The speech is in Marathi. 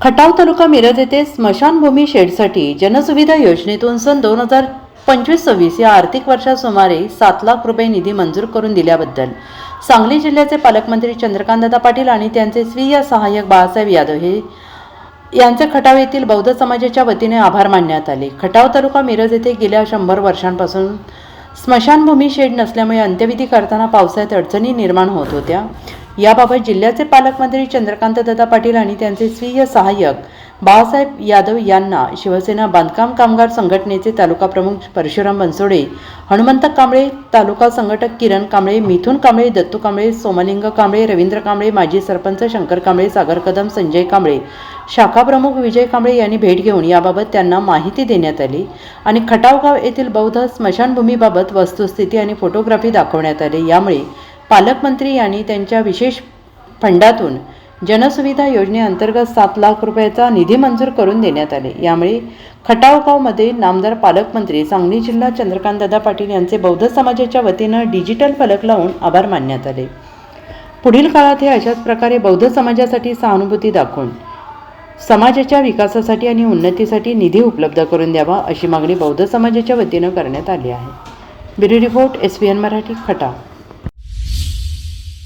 खटाव तालुका मिरज येथे स्मशानभूमी शेडसाठी जनसुविधा योजनेतून सन दोन हजार पंचवीस सव्वीस या आर्थिक वर्षात सुमारे सात लाख रुपये निधी मंजूर करून दिल्याबद्दल सांगली जिल्ह्याचे पालकमंत्री चंद्रकांतदादा पाटील आणि त्यांचे स्वीय सहाय्यक बाळासाहेब यादव हे यांचे खटाव येथील बौद्ध समाजाच्या वतीने आभार मानण्यात आले. खटाव तालुका मिरज येथे गेल्या शंभर वर्षांपासून स्मशानभूमी शेड नसल्यामुळे अंत्यविधी करताना पावसाळ्यात अडचणी निर्माण होत होत्या. याबाबत जिल्ह्याचे पालकमंत्री चंद्रकांत दत्ता पाटील आणि त्यांचे स्वीय सहाय्यक बाळासाहेब यादव यांना शिवसेना बांधकाम कामगार संघटनेचे तालुका प्रमुख परशुराम बनसोडे हनुमंत कांबळे तालुका संघटक किरण कांबळे मिथुन कांबळे दत्तू कांबळे सोमलिंग कांबळे रवींद्र कांबळे माजी सरपंच शंकर कांबळे सागर कदम संजय कांबळे शाखा प्रमुख विजय कांबळे यांनी भेट घेऊन याबाबत त्यांना माहिती देण्यात आली आणि खटावगाव येथील बौद्ध स्मशानभूमीबाबत वस्तुस्थिती आणि फोटोग्राफी दाखवण्यात आली. यामुळे पालकमंत्री यांनी त्यांच्या विशेष फंडातून जनसुविधा योजनेअंतर्गत सात लाख रुपयाचा निधी मंजूर करून देण्यात आले. यामुळे खटावगावमध्ये नामदार पालकमंत्री सांगली जिल्हा चंद्रकांतदादा पाटील यांचे बौद्ध समाजाच्या वतीनं डिजिटल फलक लावून आभार मानण्यात आले. पुढील काळात हे अशाच प्रकारे बौद्ध समाजासाठी सहानुभूती दाखवून समाजाच्या विकासासाठी आणि उन्नतीसाठी निधी उपलब्ध करून द्यावा अशी मागणी बौद्ध समाजाच्या वतीनं करण्यात आली आहे. Bureau report S P N Marathi Khatav.